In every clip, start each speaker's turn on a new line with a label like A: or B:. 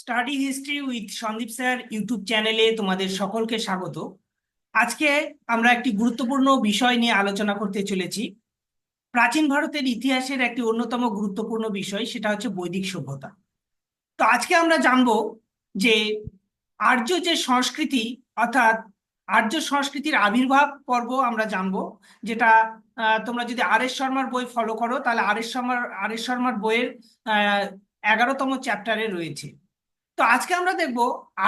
A: Study history with Sandeep sir YouTube চ্যানেলে তোমাদের সকলকে স্বাগত। আজকে আমরা একটি গুরুত্বপূর্ণ বিষয় নিয়ে আলোচনা করতে চলেছি। প্রাচীন ভারতের ইতিহাসের একটি অন্যতম গুরুত্বপূর্ণ বিষয়, সেটা হচ্ছে বৈদিক সভ্যতা। তো আজকে আমরা জানব যে আর্য যে সংস্কৃতি, অর্থাৎ আর্য সংস্কৃতির আবির্ভাব পর্ব আমরা জানব, যেটা তোমরা যদি আর এস শর্মার বই ফলো করো, তাহলে আর এস শর্মার, আর এস শর্মার বইয়ের এগারোতম চ্যাপ্টারে রয়েছে। তো আজকে আমরা দেখব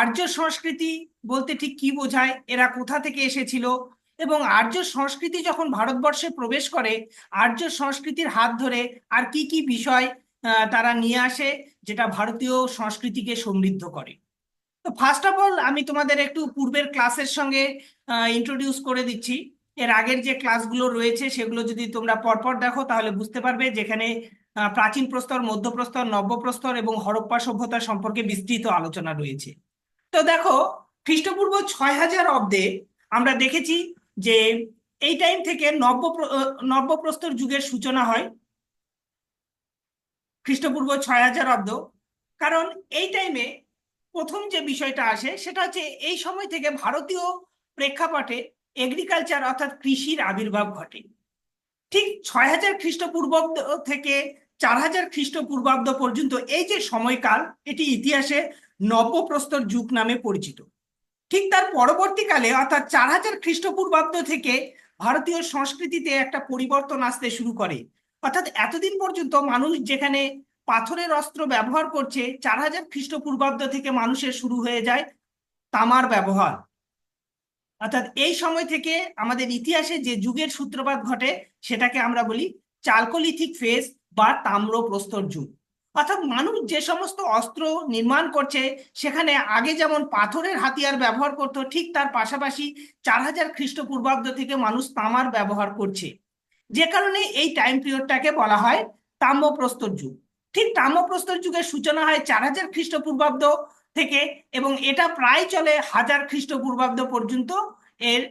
A: আর্য সংস্কৃতি বলতে ঠিক কি বোঝায়, এরা কোথা থেকে এসেছিল এবং আর্য সংস্কৃতি যখন ভারতবর্ষে প্রবেশ করে, আর্য সংস্কৃতির হাত ধরে আর কি কি বিষয় তারা নিয়ে আসে যেটা ভারতীয় সংস্কৃতিকে সমৃদ্ধ করে। তো ফার্স্ট অফ অল আমি তোমাদের একটু পূর্বের ক্লাসের সঙ্গে ইন্ট্রোডিউস করে দিচ্ছি। এর আগের যে ক্লাসগুলো রয়েছে সেগুলো যদি তোমরা পরপর দেখো তাহলে বুঝতে পারবে যেখানে প্রাচীন প্রস্তর মধ্যপ্রস্তর নব্যপ্রস্তর এবং হরপ্পা সভ্যতা সম্পর্কে বিস্তৃত আলোচনা রয়েছে। তো দেখো, খ্রিস্টপূর্ব ছয় হাজার অব্দে আমরা দেখেছি যে এই টাইম থেকে নব্য নব্যপ্রস্তর যুগের সূচনা হয় খ্রিস্টপূর্ব ছয় হাজার অব্দ। কারণ এই টাইমে প্রথম যে বিষয়টা আসে সেটা হচ্ছে এই সময় থেকে ভারতীয় প্রেক্ষাপটে এগ্রিকালচার অর্থাৎ কৃষির আবির্ভাব ঘটে। ঠিক ছয় হাজার খ্রিস্টপূর্বাব্দ থেকে চার হাজার খ্রিস্টপূর্বাব্দ পর্যন্ত এই যে সময়কাল, এটি ইতিহাসে নব্যপ্রস্তর যুগ নামে পরিচিত। ঠিক তার পরবর্তীকালে, অর্থাৎ চার হাজার খ্রিস্টপূর্বাব্দ থেকে ভারতীয় সংস্কৃতিতে একটা পরিবর্তন আসতে শুরু করে। অর্থাৎ এতদিন পর্যন্ত মানুষ যেখানে পাথরের অস্ত্র ব্যবহার করছে চার হাজার খ্রিস্টপূর্বাব্দ থেকে মানুষের শুরু হয়ে যায় তামার ব্যবহার। অর্থাৎ এই সময় থেকে আমাদের ইতিহাসে যে যুগের সূত্রপাত ঘটে, সেটাকে আমরা বলি চালকোলিথিক ফেজ বা তাম্র প্রস্তর যুগ। অর্থাৎ মানুষ যে সমস্ত অস্ত্র নির্মাণ করছে, সেখানে আগে যেমন পাথরের হাতিয়ার ব্যবহার করত, ঠিক তার পাশাপাশি চার হাজার খ্রিস্টপূর্বাব্দ থেকে মানুষ তামার ব্যবহার করছে। যে কারণে এই টাইম পিরিয়ডটাকে বলা হয় তাম্রপ্রস্তর যুগ। ঠিক তাম্রপ্রস্তর যুগের সূচনা হয় চার হাজার খ্রিস্টপূর্বাব্দ থেকে এবং এটা প্রায় চলে হাজার খ্রিস্টপূর্বাব্দ পর্যন্ত। এর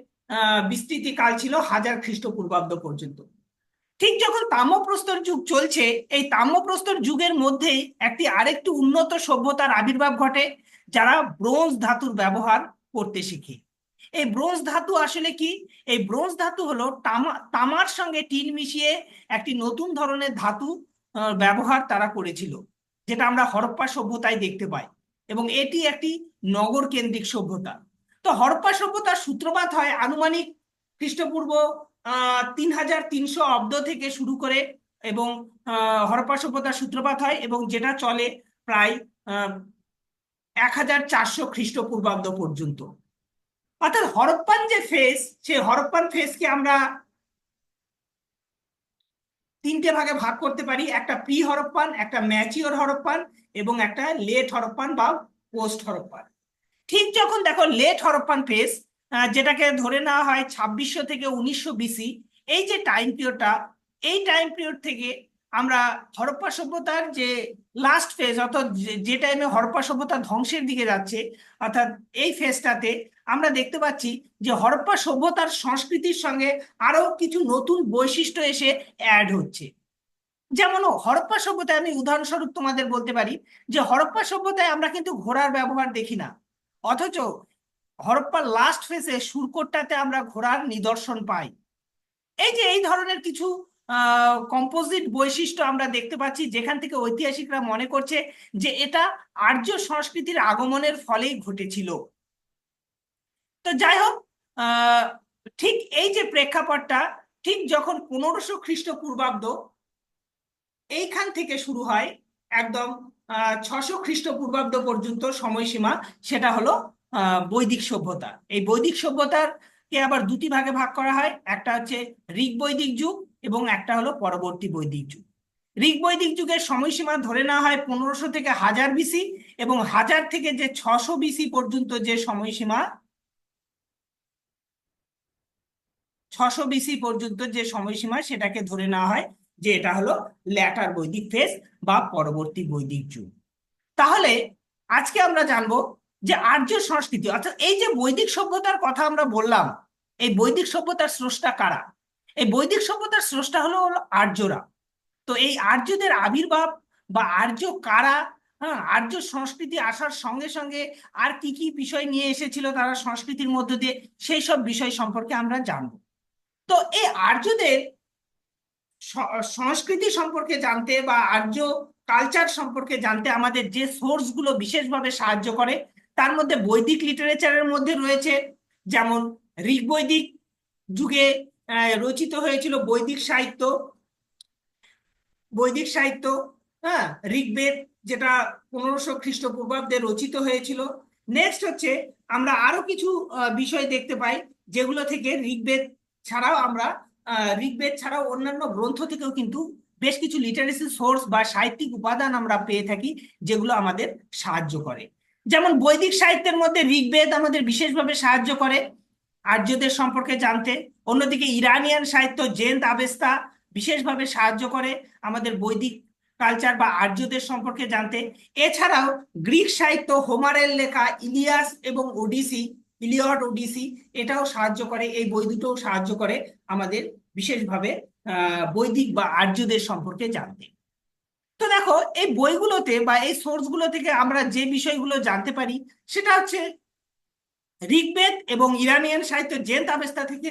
A: বিস্তৃতি কাল ছিল হাজার খ্রিস্টপূর্বাব্দ পর্যন্ত। ঠিক যখন তাম্রপ্রস্তর যুগ চলছে, এই তাম্রপ্রস্তর যুগের মধ্যেই একটি আরেকটি উন্নত সভ্যতার আবির্ভাব ঘটে, যারা ব্রোঞ্জ ধাতুর ব্যবহার করতে শিখে। এই ব্রোঞ্জ ধাতু আসলে কি? এই ব্রোঞ্জ ধাতু হলো তামা, তামার সঙ্গে টিন মিশিয়ে একটি নতুন ধরনের ধাতু ব্যবহার তারা করেছিল, যেটা আমরা হরপ্পা সভ্যতায় দেখতে পাই, এবং এটি একটি নগর কেন্দ্রিক সভ্যতা। তো হরপ্পা সভ্যতার সূত্রপাত হয় আনুমানিক খ্রিস্টপূর্ব তিন হাজার তিনশো অব্দ থেকে শুরু করে এবং হরপ্পা সভ্যতার সূত্রপাত হয় এবং যেটা চলে প্রায় এক হাজার চারশো খ্রিস্টপূর্বাব্দ পর্যন্ত। অর্থাৎ হরপ্পান যে ফেস সে হরপ্পান ফেসকে আমরা তিনটে ভাগে ভাগ করতে পারি, একটা প্রি হরপ্পান একটা ম্যাচিওর হরপ্পান এবং একটা লেট হরপ্পান বা পোস্ট হরপ্পান। ঠিক যখন দেখো লেট হরপ্পান ফেস যেটাকে ধরে নেওয়া হয় ছাব্বিশশো থেকে উনিশশো বিসি এই যে টাইম পিরিয়ডটা এই টাইম পিরিয়ড থেকে আমরা হরপ্পা সভ্যতার যে লাস্ট ফেজ অর্থাৎ যে- টাইমে হরপ্পা সভ্যতা ধ্বংসের দিকে যাচ্ছে, অর্থাৎ এই ফেজটাতে আমরা দেখতে পাচ্ছি যে হরপ্পা সভ্যতার সংস্কৃতির সঙ্গে আরও কিছু নতুন বৈশিষ্ট্য এসে অ্যাড হচ্ছে। যেমন হরপ্পা সভ্যতায় আমি উদাহরণস্বরূপ তোমাদের বলতে পারি যে হরপ্পা সভ্যতায় আমরা কিন্তু ঘোড়ার ব্যবহার দেখি না, অথচ হরপ্পার লাস্ট ফেসে সুরকোটটাতে আমরা ঘোড়ার নিদর্শন পাই। এই যে এই ধরনের কিছু কম্পোজিট বৈশিষ্ট্য আমরা দেখতে পাচ্ছি, যেখান থেকে ঐতিহাসিকরা মনে করছে যে এটা আর্য সংস্কৃতির আগমনের ফলেই ঘটেছিল। তো যাই হোক ঠিক এই যে প্রেক্ষাপটটা, ঠিক যখন পনেরোশো খ্রিস্টপূর্বাব্দ এইখান থেকে শুরু হয়, একদম ছশো খ্রিস্টপূর্বাব্দ পর্যন্ত সময়সীমা, সেটা হলো বৈদিক সভ্যতা। এই বৈদিক সভ্যতার কে আবার দুটি ভাগে ভাগ করা হয়। একটা হচ্ছে ঋগ বৈদিক যুগ এবং একটা হলো পরবর্তী বৈদিক যুগ। ঋগ বৈদিক যুগের সময়সীমা ধরে নেওয়া হয় পনেরোশো থেকে হাজার বিসি এবং হাজার থেকে যে ছশো বিসি পর্যন্ত যে সময়সীমা, ছশো বিসি পর্যন্ত যে সময়সীমা সেটাকে ধরে নেওয়া হয় যে এটা হলো ল্যাটার বৈদিক ফেজ বা পরবর্তী বৈদিক যুগ। তাহলে আজকে আমরা জানব যে আর্য সংস্কৃতি, অর্থাৎ এই যে বৈদিক সভ্যতার কথা আমরা বললাম, এই বৈদিক সভ্যতার স্রষ্টা কারা? এই বৈদিক সভ্যতার স্রষ্টা হলো হলো আর্যরা। তো এই আর্যদের আবির্ভাব বা আর্য কারা হ্যাঁ আর্য সংস্কৃতি আসার সঙ্গে সঙ্গে আর কি কি বিষয় নিয়ে এসেছিল তারা সংস্কৃতির মধ্য দিয়ে, সেই সব বিষয় সম্পর্কে আমরা জানব। তো এই আর্যদের সংস্কৃতি সম্পর্কে জানতে বা আর্য কালচার সম্পর্কে জানতে আমাদের যে সোর্সগুলো বিশেষভাবে সাহায্য করে তার মধ্যে বৈদিক লিটারেচারের মধ্যে রয়েছে, যেমন ঋগ বৈদিক যুগে রচিত হয়েছিল বৈদিক সাহিত্য বৈদিক সাহিত্য হ্যাঁ ঋগ্বেদ যেটা পনেরোশো খ্রিস্টপূর্বাব্দে রচিত হয়েছিল। নেক্সট হচ্ছে, আমরা আরও কিছু বিষয় দেখতে পাই, যেগুলো থেকে ঋগ্বেদ ছাড়াও আমরা ঋগ্বেদ ছাড়াও অন্যান্য গ্রন্থ থেকেও কিন্তু বেশ কিছু লিটারেসি সোর্স বা সাহিত্যিক উপাদান আমরা পেয়ে থাকি, যেগুলো আমাদের সাহায্য করে। যেমন বৈদিক সাহিত্যের মধ্যে ঋগ্বেদ আমাদের বিশেষভাবে সাহায্য করে আর্যদের সম্পর্কে জানতে। অন্যদিকে ইরানিয়ান সাহিত্য জেন আবেস্তা বিশেষভাবে সাহায্য করে আমাদের বৈদিক কালচার বা আর্যদের সম্পর্কে জানতে। এছাড়াও গ্রিক সাহিত্য হোমারের লেখা ইলিয়াস এবং ওডিসি ইলিয়ড ওডিসি এটাও সাহায্য করে, এই বই দুটোও সাহায্য করে আমাদের বিশেষভাবে বৈদিক বা আর্যদের সম্পর্কে জানতে। দেখো, এই বইগুলোতে বা এই সোর্সগুলো থেকে আমরা যে বিষয়গুলো জানতে পারি, সেটা হচ্ছে ঋগ্বেদ এবং ইরানিয়ান সাহিত্য জেন তাবেস্তা থেকে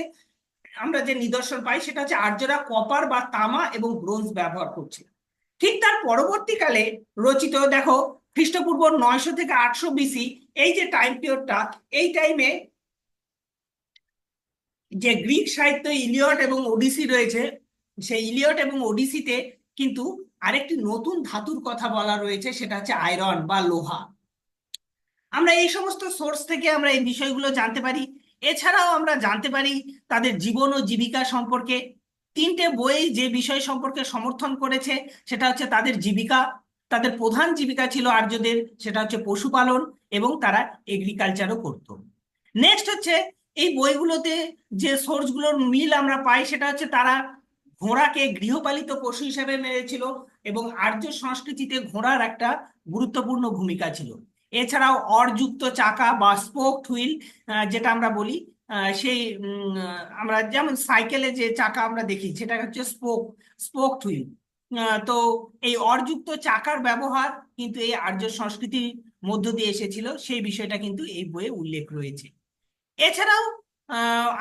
A: আমরা যে নিদর্শন পাই, সেটা হচ্ছে আর্যরা কপার বা তামা এবং ব্রোঞ্জ ব্যবহার করছে ঠিক তার পরবর্তীকালে রচিত, দেখো, খ্রিস্টপূর্ব নয়শো থেকে আটশো বিসি এই যে টাইম পিরিয়ডটা এই টাইমে যে গ্রিক সাহিত্য ইলিয়ট এবং ওডিসি রয়েছে, সেই ইলিয়ট এবং ওডিসিতে কিন্তু আরেকটি নতুন ধাতুর কথা বলা রয়েছে, সেটা হচ্ছে আয়রন বা লোহা। আমরা এই সমস্ত সোর্স থেকে আমরা এই বিষয়গুলো জানতে পারি। এছাড়াও আমরা জানতে পারি তাদের জীবন ও জীবিকা সম্পর্কে। তিনটে বই যে বিষয় সম্পর্কে সমর্থন করেছে, সেটা হচ্ছে তাদের জীবিকা। তাদের প্রধান জীবিকা ছিল আর্যদের, সেটা হচ্ছে পশুপালন এবং তারা এগ্রিকালচারও করত। নেক্সট হচ্ছে এই বইগুলোতে যে সোর্সগুলোর মিল আমরা পাই, সেটা হচ্ছে তারা ঘোড়াকে গৃহপালিত পশু হিসেবে মেনেছিল। এবং আর্য সংস্কৃতিতে ঘোড়ার একটা গুরুত্বপূর্ণ ভূমিকা ছিল। এছাড়াও অরযুক্ত চাকা বা স্পোক হুইল যেটা আমরা বলি সেই আমরা যেমন সাইকেলে যে চাকা আমরা দেখি, সেটা হচ্ছে স্পোক স্পোক হুইল তো এই অরযুক্ত চাকার ব্যবহার কিন্তু এই আর্য সংস্কৃতির মধ্য দিয়ে এসেছিল, সেই বিষয়টা কিন্তু এই বইয়ে উল্লেখ রয়েছে। এছাড়াও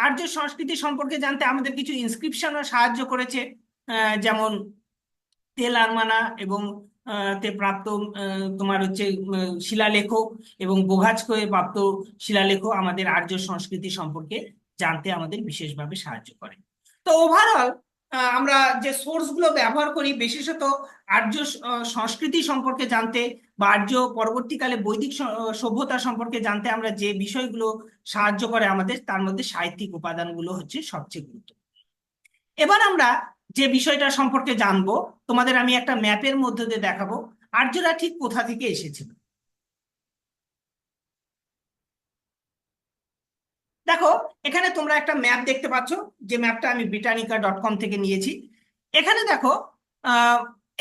A: আর্য সংস্কৃতি সম্পর্কে জানতে আমাদের কিছু ইনস্ক্রিপশনও সাহায্য করেছে যেমন তেল আরমানা এবং তে প্রাপ্ত তোমার হচ্ছে শিলালেখ এবং বোঘাজকয়ে প্রাপ্ত শিলালেখ আমাদের আর্য সংস্কৃতি সম্পর্কে জানতে আমাদের বিশেষভাবে সাহায্য করে। তো ওভারঅল আমরা যে সোর্সগুলো ব্যবহার করি, বিশেষত আর্য সংস্কৃতি সম্পর্কে জানতে বা আর্য পরবর্তীকালে বৈদিক সভ্যতা সম্পর্কে জানতে আমরা যে বিষয়গুলো সাহায্য করে আমাদের, তার মধ্যে সাহিত্যিক উপাদানগুলো হচ্ছে সবচেয়ে গুরুত্বপূর্ণ। এবার আমরা যে বিষয়টা সম্পর্কে জানব, তোমাদের আমি একটা ম্যাপের মধ্যে দিয়ে দেখাবো। আর্যরা ঠিক কোথা থেকে এসেছিল? দেখো, এখানে তোমরা একটা ম্যাপ দেখতে পাচ্ছ, যে ম্যাপটা আমি ব্রিটানিকা ডট কম থেকে নিয়েছি। এখানে দেখো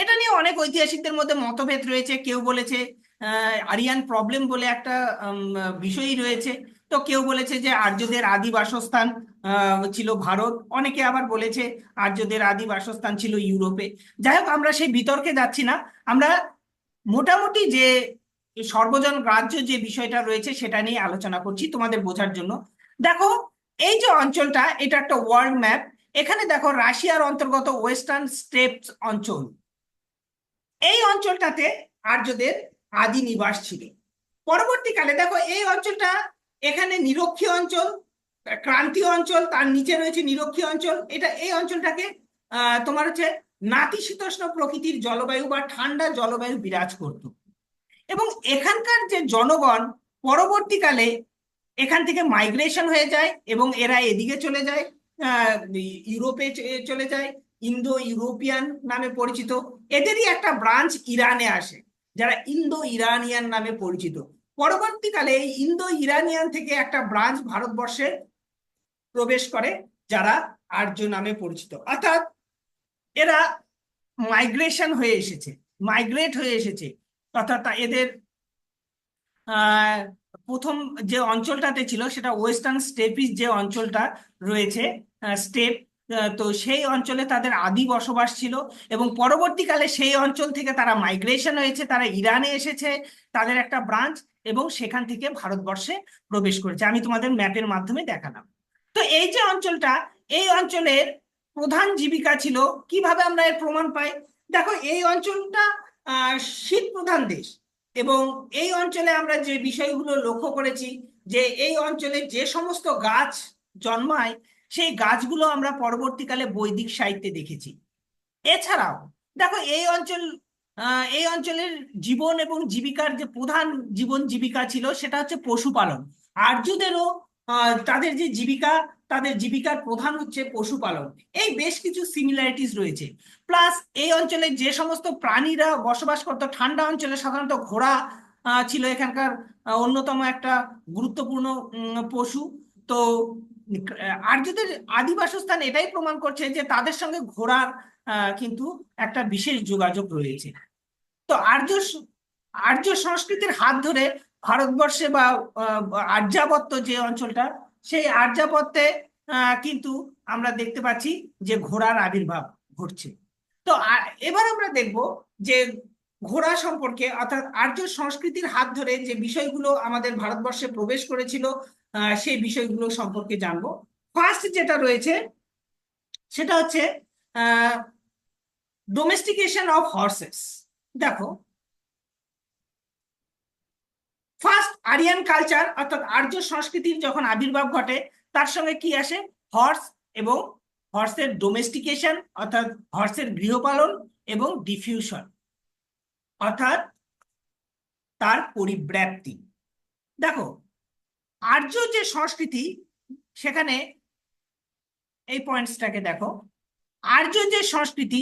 A: এটা নিয়ে অনেক ঐতিহাসিকদের মধ্যে মতভেদ রয়েছে। কেউ বলেছে আরিয়ান প্রবলেম বলে একটা বিষয়ই রয়েছে। তো কেউ বলেছে যে আর্যদের আদি বাসস্থান ছিল ভারত। অনেকে আবার বলেছে আর্যদের আদি বাসস্থান ছিল ইউরোপে। যাই হোক, আমরা সেই বিতর্কে যাচ্ছি না। আমরা মোটামুটি যে সর্বজন গ্রাহ্য যে বিষয়টা রয়েছে সেটা নিয়ে আলোচনা করছি তোমাদের বোঝার জন্য। দেখো, এই যে অঞ্চলটা, এটা একটা ওয়ার্ল্ড ম্যাপ এখানে দেখো রাশিয়ার অন্তর্গত ওয়েস্টার্ন স্টেপস অঞ্চল। এই অঞ্চলটাতে আর্যদের আদি নিবাস ছিল। পরবর্তীকালে দেখো এই অঞ্চলটা এখানে নিরক্ষীয় অঞ্চল, ক্রান্তীয় অঞ্চল, তার নিচে রয়েছে নিরক্ষীয় অঞ্চল। এটা, এই অঞ্চলটাকে তোমার হচ্ছে নাতিশীতোষ্ণ প্রকৃতির জলবায়ু বা ঠান্ডা জলবায়ু বিরাজ করত। এবং এখানকার যে জনগণ পরবর্তীকালে এখান থেকে মাইগ্রেশন হয়ে যায় এবং এরা এদিকে চলে যায় ইউরোপে চলে যায় ইন্দো ইউরোপিয়ান নামে পরিচিত। এদেরই একটা ব্রাঞ্চ ইরানে আসে, যারা ইন্দো ইরানিয়ান নামে পরিচিত। পরবর্তীকালে ইন্দো ইরানিয়ান থেকে একটা ব্রাঞ্চ ভারতবর্ষে প্রবেশ করে, যারা আর্য নামে পরিচিত। অর্থাৎ এরা মাইগ্রেশন হয়ে এসেছে, মাইগ্রেট হয়ে এসেছে। অর্থাৎ এদের প্রথম যে অঞ্চলটাতে ছিল সেটা ওয়েস্টার্ন স্টেপিস যে অঞ্চলটা রয়েছে স্টেপ তো সেই অঞ্চলে তাদের আদি বসবাস ছিল এবং পরবর্তীকালে সেই অঞ্চল থেকে তারা মাইগ্রেশন হয়েছে, তারা ইরানে এসেছে, তাদের একটা ব্রাঞ্চ। এবং সেখান থেকে ভারতবর্ষে প্রবেশ করেছে। আমি তোমাদের ম্যাপের মাধ্যমে দেখালাম। তো এই যে অঞ্চলটা, এই অঞ্চলের প্রধান জীবিকা ছিল, কীভাবে আমরা এর প্রমাণ পাই? দেখো, এই অঞ্চলটা শীত প্রধান দেশ এবং এই অঞ্চলে আমরা যে বিষয়গুলো লক্ষ্য করেছি যে এই অঞ্চলে যে সমস্ত গাছ জন্মায়, সেই গাছগুলো আমরা পরবর্তীকালে বৈদিক সাহিত্যে দেখেছি। এছাড়াও, দেখো, এই অঞ্চল এই অঞ্চলের জীবন এবং জীবিকার যে প্রধান জীবন জীবিকা ছিল, সেটা হচ্ছে পশুপালন। আর্যদেরও তাদের যে জীবিকা, তাদের জীবিকার প্রধান হচ্ছে পশুপালন। এই বেশ কিছু সিমিলারিটিস রয়েছে। প্লাস এই অঞ্চলে যে সমস্ত প্রাণীরা বসবাস করতো, ঠান্ডা অঞ্চলে সাধারণত ঘোড়া ছিল এখানকার অন্যতম একটা গুরুত্বপূর্ণ পশু। তো, আর্যদের আদি বাসস্থান এটাই প্রমাণ করছে যে তাদের সঙ্গে ঘোড়ার কিন্তু একটা বিশেষ যোগাযোগ রয়েছে। তো আর্য আর্য সংস্কৃতির হাত ধরে ভারতবর্ষে বা আর্যাবত্ত যে অঞ্চলটা সেই আর্যাবত্যে আহ, কিন্তু আমরা দেখতে পাচ্ছি যে ঘোড়ার আবির্ভাব ঘটছে। তো এবার আমরা দেখব যে ঘোড়া সম্পর্কে অর্থাৎ আর্য সংস্কৃতির হাত ধরে যে বিষয়গুলো আমাদের ভারতবর্ষে প্রবেশ করেছিল সেই বিষয়গুলো সম্পর্কে জানব। ফার্স্ট যেটা রয়েছে সেটা হচ্ছে ডোমেস্টিকেশন অফ হর্সেস দেখো ফার্স্ট আরিয়ান কালচার অর্থাৎ আর্য সংস্কৃতির যখন আবির্ভাব ঘটে, তার সঙ্গে কি আসে? হর্স এবং হর্সের ডোমেস্টিকেশন অর্থাৎ হর্সের গৃহপালন এবং ডিফিউশন অর্থাৎ তার পরিব্যাপ্তি দেখো, আর্য যে সংস্কৃতি, সেখানে এই পয়েন্টসটাকে দেখো। আর্য যে সংস্কৃতি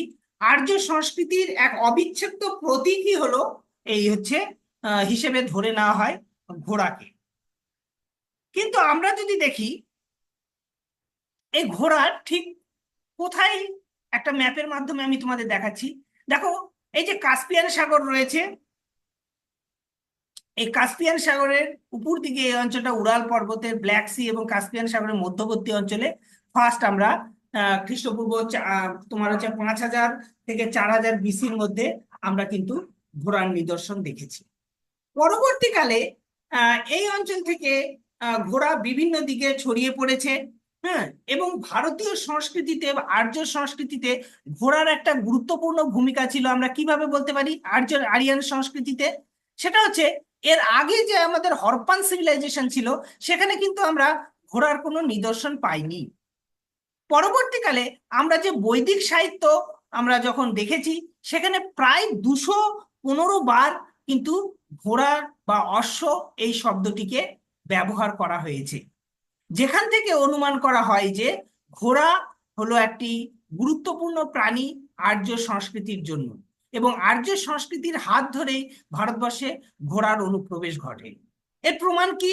A: আর্য সংস্কৃতির এক অবিচ্ছেদ্য প্রতীকই হলো এই হচ্ছে হিসেবে ধরে নেওয়া হয় ঘোড়াকে। কিন্তু আমরা যদি দেখি, এই ঘোড়ার ঠিক কোথায় একটা ম্যাপের মাধ্যমে আমি তোমাদের দেখাচ্ছি। দেখো, এই যে কাস্পিয়ান সাগর রয়েছে, এই কাস্পিয়ান সাগরের উপর দিকে এই অঞ্চলটা উড়াল পর্বতের ব্ল্যাক সি এবং কাস্পিয়ান সাগরের মধ্যবর্তী অঞ্চলে ফার্স্ট আমরা খ্রিস্টপূর্ব তোমার হচ্ছে পাঁচ হাজার থেকে চার হাজার বিসির মধ্যে আমরা কিন্তু ঘোড়ার নিদর্শন দেখেছি। পরবর্তীকালে এই অঞ্চল থেকে ঘোড়া বিভিন্ন দিকে ছড়িয়ে পড়েছে হ্যাঁ? এবং ভারতীয় সংস্কৃতিতে আর্য সংস্কৃতিতে ঘোড়ার একটা গুরুত্বপূর্ণ ভূমিকা ছিল, আমরা কীভাবে বলতে পারি? আর্য, আরিয়ান সংস্কৃতিতে। সেটা হচ্ছে, এর আগে যে আমাদের হরপান সিভিলাইজেশন ছিল, সেখানে কিন্তু আমরা ঘোড়ার কোনো নিদর্শন পাইনি। পরবর্তীকালে আমরা যে বৈদিক সাহিত্য আমরা যখন দেখেছি, সেখানে প্রায় দুশো পনেরো বার কিন্তু ঘোড়া বা অশ্ব এই শব্দটিকে ব্যবহার করা হয়েছে। যেখান থেকে অনুমান করা হয় যে ঘোড়া হলো একটি গুরুত্বপূর্ণ প্রাণী আর্য সংস্কৃতির জন্য এবং আর্য সংস্কৃতির হাত ধরেই ভারতবর্ষে ঘোড়ার অনুপ্রবেশ ঘটে। এর প্রমাণ কি?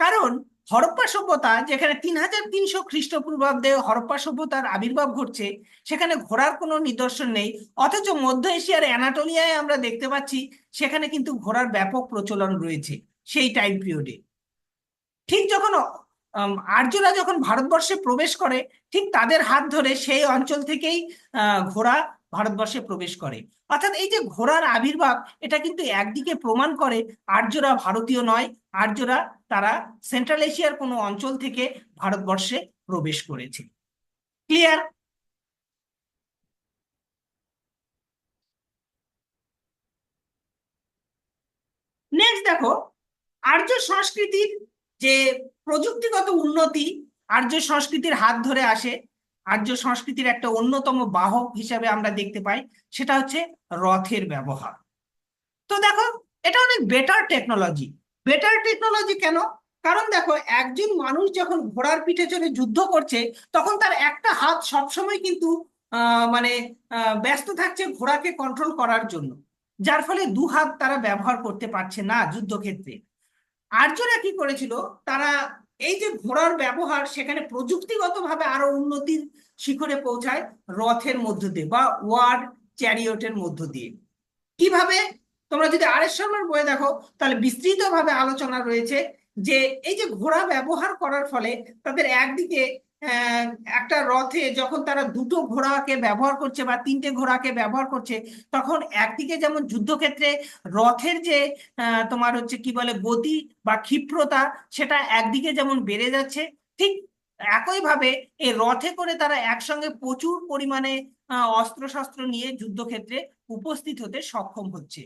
A: কারণ হরপ্পা সভ্যতা, যেখানে তিন হাজার তিনশো খ্রিস্টপূর্বাব্দে হরপ্পা সভ্যতার আবির্ভাব ঘটছে, সেখানে ঘোড়ার কোনো নিদর্শন নেই। অথচ মধ্য এশিয়ার অ্যানাটোলিয়ায় আমরা দেখতে পাচ্ছি, সেখানে কিন্তু ঘোড়ার ব্যাপক প্রচলন রয়েছে, সেই টাইম পিরিয়ডে। ঠিক যখন আর্যরা যখন ভারতবর্ষে প্রবেশ করে, ঠিক তাদের হাত ধরে সেই অঞ্চল থেকেই ঘোড়া ভারতবর্ষে প্রবেশ করে। অর্থাৎ এই যে ঘোড়ার আবির্ভাব, এটা কিন্তু একদিকে প্রমাণ করে আর্যরা ভারতীয় নয়, আর্যরা তারা সেন্ট্রাল এশিয়ার কোনো অঞ্চল থেকে ভারতবর্ষে প্রবেশ করেছে। ক্লিয়ার নেক্সট দেখো, আর্য সংস্কৃতির যে প্রযুক্তিগত উন্নতি, আর্য সংস্কৃতির হাত ধরে আসে, আর্য সংস্কৃতির একটা অন্যতম বাহক হিসাবে আমরা দেখতে পাই, সেটা হচ্ছে রথের ব্যবহার। তো দেখো, এটা অনেক বেটার টেকনোলজি বেটার টেকনোলজি কেন? কারণ দেখো, একজন মানুষ যখন ঘোড়ার পিঠে চড়ে যুদ্ধ করছে, তখন তার একটা হাত সবসময় কিন্তু মানে ব্যস্ত থাকছে ঘোড়াকে কন্ট্রোল করার জন্য। যার ফলে দু হাত তারা ব্যবহার করতে পারছে না যুদ্ধক্ষেত্রে। আর্যরা কি করেছিল? তারা এই যে ঘোড়ার ব্যবহার, সেখানে প্রযুক্তিগতভাবে আরও উন্নতির শিখরে পৌঁছায় রথের মধ্য দিয়ে বা ওয়ার চ্যারিয়টের মধ্য দিয়ে। কীভাবে? তোমরা যদি আর এস শর্মার বইয়ে দেখো, তাহলে বিস্তৃতভাবে আলোচনা রয়েছে যে এই যে ঘোড়া ব্যবহার করার ফলে তাদের একদিকে একটা রথে যখন তারা দুটো ঘোড়াকে ব্যবহার করছে বা তিনটে ঘোড়াকে ব্যবহার করছে, তখন একদিকে যেমন যুদ্ধক্ষেত্রে রথের যে তোমার হচ্ছে কি বলে গতি বা ক্ষিপ্রতা, সেটা একদিকে যেমন বেড়ে যাচ্ছে, ঠিক একইভাবে এই রথে করে তারা একসঙ্গে প্রচুর পরিমাণে অস্ত্রশস্ত্র নিয়ে যুদ্ধক্ষেত্রে উপস্থিত হতে সক্ষম হচ্ছে।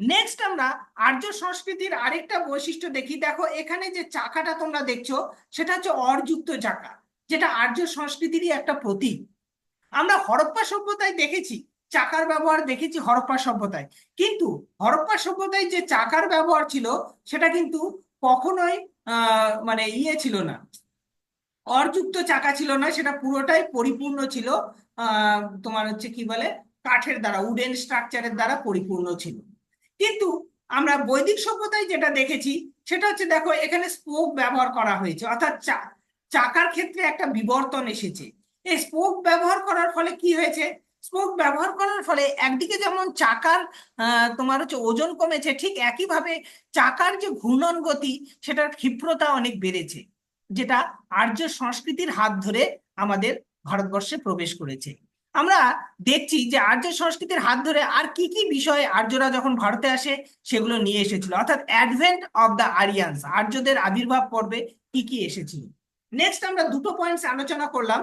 A: নেক্সট আমরা আর্য সংস্কৃতির আরেকটা বৈশিষ্ট্য দেখি। দেখো, এখানে যে চাকাটা তোমরা দেখছ, সেটা হচ্ছে অরযুক্ত চাকা, যেটা আর্য সংস্কৃতিরই একটা প্রতীক। আমরা হরপ্পা সভ্যতায় দেখেছি, চাকার ব্যবহার দেখেছি হরপ্পা সভ্যতায়। কিন্তু হরপ্পা সভ্যতায় যে চাকার ব্যবহার ছিল, সেটা কিন্তু কখনোই মানে ইয়ে ছিল না। অরযুক্ত চাকা ছিল না, সেটা পুরোটাই পরিপূর্ণ ছিল তোমার হচ্ছে কি বলে, কাঠের দ্বারা, উডেন স্ট্রাকচারের দ্বারা পরিপূর্ণ ছিল। কিন্তু আমরা বৈদিক সভ্যতায় যেটা দেখেছি, সেটা হচ্ছে দেখো এখানে স্পোক ব্যবহার করা হয়েছে। অর্থাৎ চা- চাকার ক্ষেত্রে একটা বিবর্তন এসেছে। এই স্পোক ব্যবহার করার ফলে কি হয়েছে? স্পোক ব্যবহার করার ফলে একদিকে যেমন চাকার তোমার হচ্ছে ওজন কমেছে, ঠিক একইভাবে চাকার যে ঘূর্ণন গতি, সেটার ক্ষিপ্রতা অনেক বেড়েছে, যেটা আর্য সংস্কৃতির হাত ধরে আমাদের ভারতবর্ষে প্রবেশ করেছে। আমরা দেখছি যে আর্য সংস্কৃতির হাত ধরে আর কি কি বিষয়ে আর্যরা যখন ভারতে আসে, সেগুলো নিয়ে এসেছিল। অর্থাৎ অ্যাডভেন্ট অফ দ্য আরিয়ান্স আর্যদের আবির্ভাব পর্বে কি কি এসেছিল? নেক্সট আমরা দুটো পয়েন্টস আলোচনা করলাম।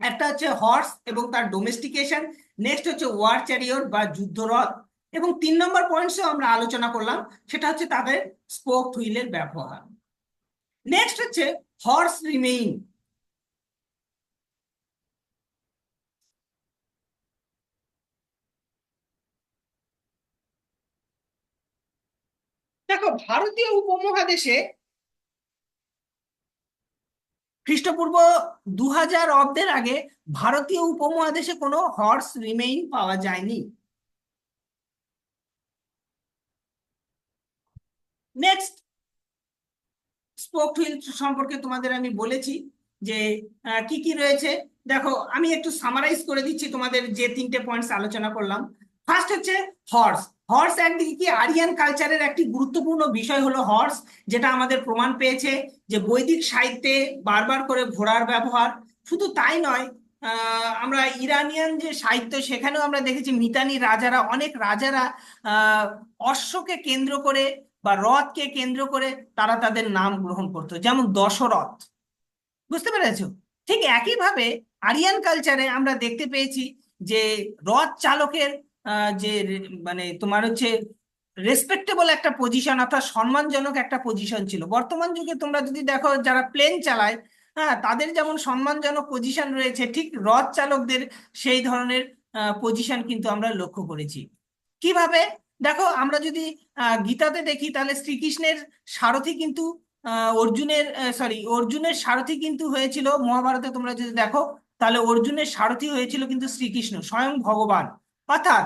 A: একটা হচ্ছে হর্স এবং তার ডোমেস্টিকেশন নেক্সট হচ্ছে ওয়ার চ্যারিয়র বা যুদ্ধরথ এবং তিন নম্বর পয়েন্টসও আমরা আলোচনা করলাম, সেটা হচ্ছে তাদের স্পোক হুইলের ব্যবহার। নেক্সট হচ্ছে হর্স রিমেইন দেখো, ভারতীয় উপমহাদেশে খ্রিস্টপূর্ব দু হাজার অব্দের আগে ভারতীয় উপমহাদেশে কোনো হর্স রিমেইন পাওয়া যায়নি। নেক্সট স্পোক হুইল সম্পর্কে তোমাদের আমি বলেছি যে কি কি রয়েছে। দেখো, আমি একটু সামারাইজ করে দিচ্ছি তোমাদের যে তিনটে পয়েন্টস আলোচনা করলাম। ফার্স্ট হচ্ছে হর্স হর্স একদিকে আরিয়ান কালচারের একটি গুরুত্বপূর্ণ বিষয় হলো হর্স যেটা আমাদের প্রমাণ পেয়েছে যে বৈদিক সাহিত্যে বারবার করে ঘোড়ার ব্যবহার। শুধু তাই নয় আমরা ইরানিয়ান যে সাহিত্য, সেখানেও আমরা দেখেছি মিতানি রাজারা, অনেক রাজারা অশ্বকে কেন্দ্র করে বা রথকে কেন্দ্র করে তারা তাদের নাম গ্রহণ করতো, যেমন দশরথ। বুঝতে পেরেছ? ঠিক একইভাবে আরিয়ান কালচারে আমরা দেখতে পেয়েছি যে রথ চালকের যে মানে তোমার হচ্ছে রেসপেক্টেবল একটা পজিশন অর্থাৎ সম্মানজনক একটা পজিশন ছিল। বর্তমান যুগে তোমরা যদি দেখো যারা প্লেন চালায় হ্যাঁ তাদের যেমন সম্মানজনক পজিশন রয়েছে, ঠিক রথ চালকদের সেই ধরনের পজিশন কিন্তু আমরা লক্ষ্য করেছি। কীভাবে? দেখো, আমরা যদি গীতাতে দেখি, তাহলে শ্রীকৃষ্ণের সারথি কিন্তু অর্জুনের সরি অর্জুনের সারথি কিন্তু হয়েছিল মহাভারতে তোমরা যদি দেখো, তাহলে অর্জুনের সারথি হয়েছিল কিন্তু শ্রীকৃষ্ণ, স্বয়ং ভগবান। অর্থাৎ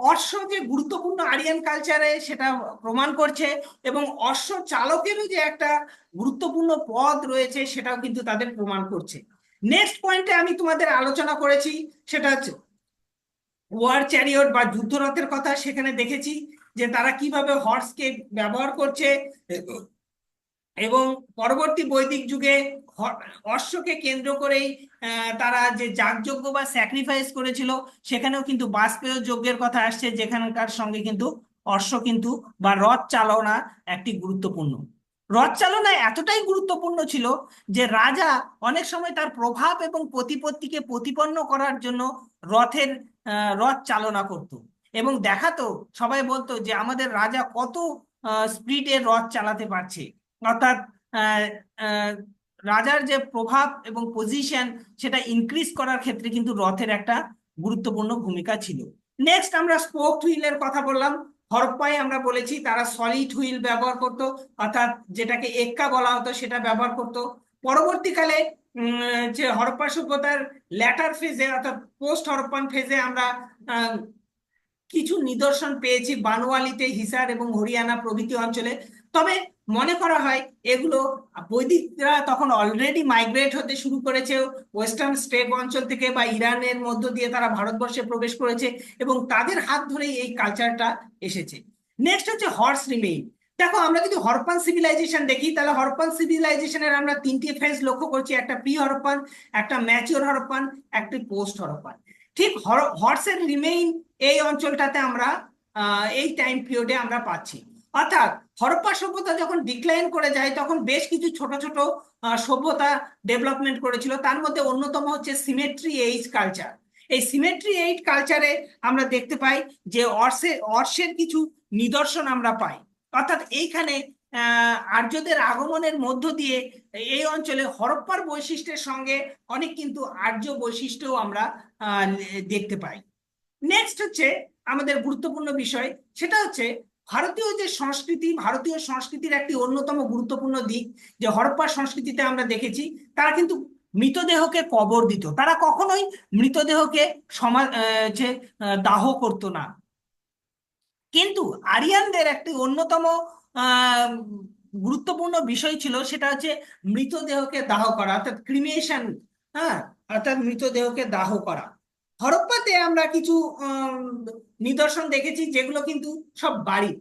A: অশ্ব যে গুরুত্বপূর্ণ আরিয়ান কালচারে সেটা প্রমাণ করছে এবং অশ্ব চালকেরও যে একটা গুরুত্বপূর্ণ পদ রয়েছে সেটাও কিন্তু তাদের প্রমাণ করছে। নেক্সট পয়েন্টে আমি তোমাদের আলোচনা করেছি, সেটা হচ্ছে ওয়ার চ্যারিয়ট বা যুদ্ধরথের কথা সেখানে দেখেছি যে তারা কীভাবে হর্সকে ব্যবহার করছে এবং পরবর্তী বৈদিক যুগে অশ্বকে কেন্দ্র করেই তারা যে যাগযজ্ঞ বা স্যাক্রিফাইস করেছিল, সেখানেও কিন্তু বাজপেয় যজ্ঞের কথা আসছে, যেখানকার সঙ্গে কিন্তু অশ্ব কিন্তু বা রথ চালনা একটি গুরুত্বপূর্ণ। রথ চালনা এতটাই গুরুত্বপূর্ণ ছিল যে রাজা অনেক সময় তার প্রভাব এবং প্রতিপত্তিকে প্রতিপন্ন করার জন্য রথের রথ চালনা করত। এবং দেখাতো, সবাই বলতো যে আমাদের রাজা কত স্পিডে রথ চালাতে পারছে। অর্থাৎ রাজার যে প্রভাব এবং পজিশন সেটা ইনক্রিজ করার ক্ষেত্রে কিন্তু রথের একটা গুরুত্বপূর্ণ ভূমিকা ছিল। নেক্সট আমরা স্পোক হুইলের কথা বললাম। হরপ্পায় আমরা বলেছি তারা সলিড হুইল ব্যবহার করতো, অর্থাৎ যেটাকে এক্কা বলা হতো সেটা ব্যবহার করতো। পরবর্তীকালে যে হরপ্পা সভ্যতার ল্যাটার ফেজে অর্থাৎ পোস্ট হরপ্পান ফেজে আমরা কিছু নিদর্শন পেয়েছি বানোয়ালিতে হিসার এবং হরিয়ানা প্রভৃতি অঞ্চলে। তবে মনে করা হয় এগুলো বৈদিকরা তখন অলরেডি মাইগ্রেট হতে শুরু করেছে। ওয়েস্টার্ন স্টেপ অঞ্চল থেকে বা ইরানের মধ্য দিয়ে তারা ভারতবর্ষে প্রবেশ করেছে এবং তাদের হাত ধরেই এই কালচারটা এসেছে। নেক্সট হচ্ছে হর্স রিমেইন দেখো, আমরা যদি হরপান সিভিলাইজেশন দেখি, তাহলে হরপান সিভিলাইজেশনের আমরা তিনটি ফেজ লক্ষ্য করছি। একটা প্রি হরপান একটা ম্যাচিওর হরপান একটি পোস্ট হরপান ঠিক হর্সের রিমেইন এই অঞ্চলটাতে আমরা এই টাইম পিরিয়ডে আমরা পাচ্ছি। অর্থাৎ হরপ্পা সভ্যতা যখন ডিক্লাইন করে যায়, তখন বেশ কিছু ছোট ছোট সভ্যতা ডেভেলপমেন্ট করেছিল। তার মধ্যে অন্যতম হচ্ছে সিমেট্রি এইজ কালচার এই সিমেট্রি এইট কালচারে আমরা দেখতে পাই যে অর্শে, অর্শের কিছু নিদর্শন আমরা পাই। অর্থাৎ এইখানে আর্যদের আগমনের মধ্য দিয়ে এই অঞ্চলে হরপ্পার বৈশিষ্ট্যের সঙ্গে অনেক কিন্তু আর্য বৈশিষ্ট্যও আমরা দেখতে পাই। নেক্সট হচ্ছে আমাদের গুরুত্বপূর্ণ বিষয়। সেটা হচ্ছে ভারতীয় যে সংস্কৃতি, ভারতীয় সংস্কৃতির একটি অন্যতম গুরুত্বপূর্ণ দিক যে হরপ্পা সংস্কৃতিতে আমরা দেখেছি, তারা কিন্তু মৃতদেহকে কবর দিত। তারা কখনোই মৃতদেহকে সমা দাহ করতো না। কিন্তু আরিয়ানদের একটি অন্যতম গুরুত্বপূর্ণ বিষয় ছিল, সেটা হচ্ছে মৃতদেহকে দাহ করা, অর্থাৎ ক্রিমিয়েশন হ্যাঁ অর্থাৎ মৃতদেহকে দাহ করা। হরপ্পাতে আমরা কিছু নিদর্শন দেখেছি যেগুলো কিন্তু সব বাড়ি।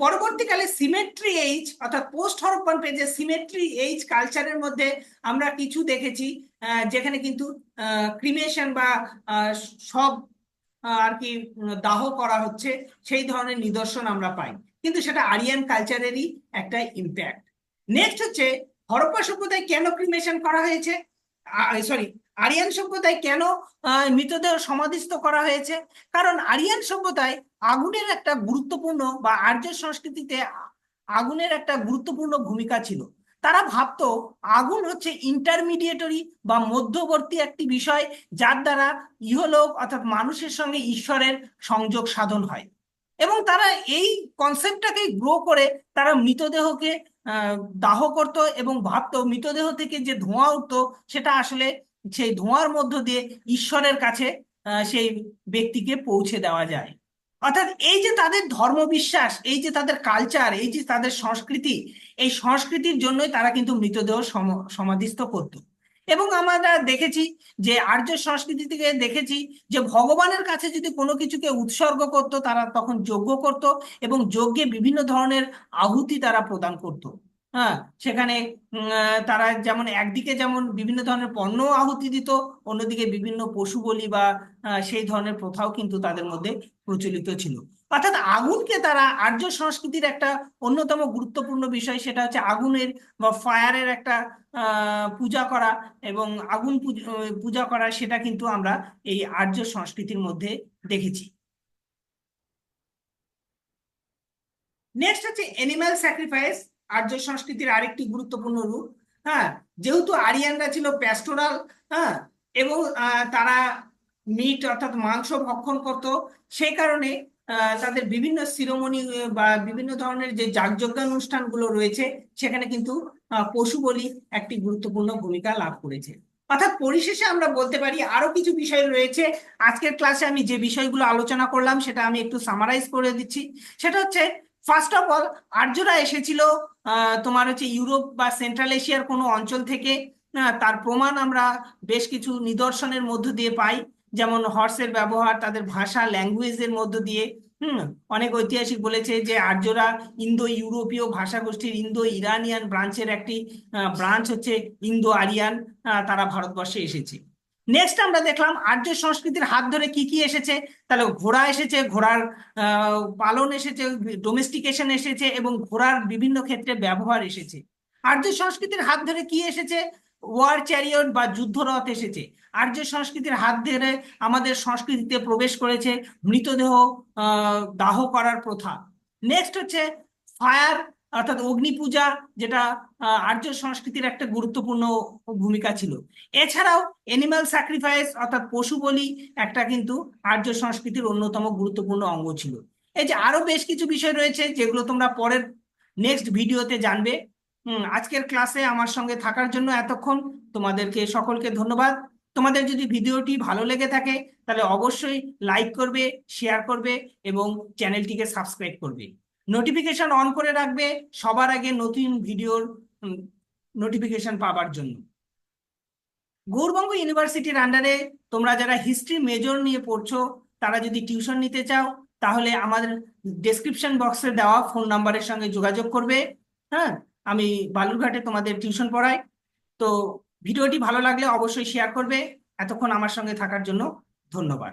A: পরবর্তীকালে সিমেট্রি এইজ অর্থাৎ পোস্ট হরপ্পান পেজে সিমেট্রি এইজ কালচারের মধ্যে আমরা কিছু দেখেছি যেখানে কিন্তু ক্রিমেশন বা সব আর কি দাহ করা হচ্ছে, সেই ধরনের নিদর্শন আমরা পাই। কিন্তু সেটা আরিয়ান কালচারেরই একটা ইম্প্যাক্ট নেক্সট হচ্ছে, হরপ্পা সভ্যতায় কেন ক্রিমেশন করা হয়েছে? সরি আরিয়ান সভ্যতায় কেন মৃতদেহ সমাধিস্থ করা হয়েছে? কারণ আরিয়ান সভ্যতায় আগুনের একটা গুরুত্বপূর্ণ বা আর্য সংস্কৃতিতে আগুনের একটা গুরুত্বপূর্ণ ভূমিকা ছিল। তারা ভাবতো আগুন হচ্ছে ইন্টারমিডিয়েটরি বা মধ্যবর্তী একটি বিষয়, যার দ্বারা ইহলোক অর্থাৎ মানুষের সঙ্গে ঈশ্বরের সংযোগ সাধন হয়। এবং তারা এই কনসেপ্টটাকে গ্রো করে তারা মৃতদেহকে দাহ করত এবং ভাবতো মৃতদেহ থেকে যে ধোঁয়া উঠতো, সেটা আসলে সেই ধোঁয়ার মধ্য দিয়ে ঈশ্বরের কাছে সেই ব্যক্তিকে পৌঁছে দেওয়া যায়। অর্থাৎ এই যে তাদের ধর্মবিশ্বাস, এই যে তাদের কালচার এই যে তাদের সংস্কৃতি, এই সংস্কৃতির জন্যই তারা কিন্তু মৃতদেহ সম- সমাধিস্থ করত। এবং আমরা দেখেছি যে আর্য সংস্কৃতি থেকে দেখেছি যে ভগবানের কাছে যদি কোনো কিছুকে উৎসর্গ করত, তারা তখন যজ্ঞ করত এবং যজ্ঞে বিভিন্ন ধরনের আহুতি তারা প্রদান করত। হ্যাঁ সেখানে তারা যেমন একদিকে যেমন বিভিন্ন ধরনের পণ্য আহুতি দিত, অন্যদিকে বিভিন্ন পশু বলি বা সেই ধরনের প্রথাও কিন্তু তাদের মধ্যে প্রচলিত ছিল। অর্থাৎ আগুনকে তারা আর্য সংস্কৃতির একটা অন্যতম গুরুত্বপূর্ণ বিষয়, সেটা হচ্ছে আগুনের বা ফায়ারের একটা পূজা করা এবং আগুন পূজা করা, সেটা কিন্তু আমরা এই আর্য সংস্কৃতির মধ্যে দেখেছি। নেক্সট হচ্ছে এনিম্যাল স্যাক্রিফাইস আর্য সংস্কৃতির আরেকটি গুরুত্বপূর্ণ রূপ হ্যাঁ? যেহেতু আরিয়ানরা ছিল প্যাস্টোরাল হ্যাঁ? এবং তারা মিট অর্থাৎ মাংস ভক্ষণ করত, সেই কারণে তাদের বিভিন্ন শিরোমণি বা বিভিন্ন ধরনের যে যাগযজ্ঞানুষ্ঠানগুলো রয়েছে, সেখানে কিন্তু পশু বলি একটি গুরুত্বপূর্ণ ভূমিকা লাভ করেছে। অর্থাৎ পরিশেষে আমরা বলতে পারি, আরও কিছু বিষয় রয়েছে। আজকের ক্লাসে আমি যে বিষয়গুলো আলোচনা করলাম, সেটা আমি একটু সামারাইজ করে দিচ্ছি। সেটা হচ্ছে ফার্স্ট অফ অল আর্যরা এসেছিল তোমার হচ্ছে ইউরোপ বা সেন্ট্রাল এশিয়ার কোনো অঞ্চল থেকে তার প্রমাণ আমরা বেশ কিছু নিদর্শনের মধ্য দিয়ে পাই। যেমন হর্সের ব্যবহার, তাদের ভাষা ল্যাঙ্গুয়েজের মধ্য দিয়ে। হুম, অনেক ঐতিহাসিক বলেছে যে আর্যরা ইন্দো ইউরোপীয় ভাষা গোষ্ঠীর ইন্দো ইরানিয়ান ব্রাঞ্চের একটি ব্রাঞ্চ হচ্ছে ইন্দো আরিয়ান তারা ভারতবর্ষে এসেছে। নেক্সট আমরা দেখলাম আর্য সংস্কৃতির হাত ধরে কি কি এসেছে? তাহলে ঘোড়া এসেছে, ঘোড়ার পালন এসেছে ডোমেস্টিকেশন এসেছে এবং ঘোড়ার বিভিন্ন ক্ষেত্রে ব্যবহার এসেছে। আর্য সংস্কৃতির হাত ধরে কি এসেছে? ওয়ার চ্যারিয়ট বা যুদ্ধরথ এসেছে। আর্য সংস্কৃতির হাত ধরে আমাদের সংস্কৃতিতে প্রবেশ করেছে মৃতদেহ দাহ করার প্রথা। নেক্সট হচ্ছে ফায়ার অর্থাৎ অগ্নি পূজা যেটা আর্য সংস্কৃতির একটা গুরুত্বপূর্ণ ভূমিকা ছিল। এছাড়াও এনিম্যাল স্যাক্রিফাইস অর্থাৎ পশু বলি একটা কিন্তু আর্য সংস্কৃতির অন্যতম গুরুত্বপূর্ণ অঙ্গ ছিল। এই যে আরও বেশ কিছু বিষয় রয়েছে যেগুলো তোমরা পরের নেক্সট ভিডিওতে জানবে। আজকের ক্লাসে আমার সঙ্গে থাকার জন্য এতক্ষণ তোমাদেরকে সকলকে ধন্যবাদ। তোমাদের যদি ভিডিওটি ভালো লেগে থাকে, তাহলে অবশ্যই লাইক করবে শেয়ার করবে এবং চ্যানেলটিকে সাবস্ক্রাইব করবে। নোটিফিকেশন অন করে রাখবে সবার আগে নতুন ভিডিওর নোটিফিকেশন পাবার জন্য। গৌরবঙ্গ ইউনিভার্সিটির আন্ডারে তোমরা যারা হিস্ট্রি মেজর নিয়ে পড়ছো, তারা যদি টিউশন নিতে চাও, তাহলে আমাদের ডেসক্রিপশন বক্সে দেওয়া ফোন নাম্বারের সঙ্গে যোগাযোগ করবে। হ্যাঁ আমি বালুরঘাটে তোমাদের টিউশন পড়াই। তো ভিডিওটি ভালো লাগলে অবশ্যই শেয়ার করবে। এতক্ষণ আমার সঙ্গে থাকার জন্য ধন্যবাদ।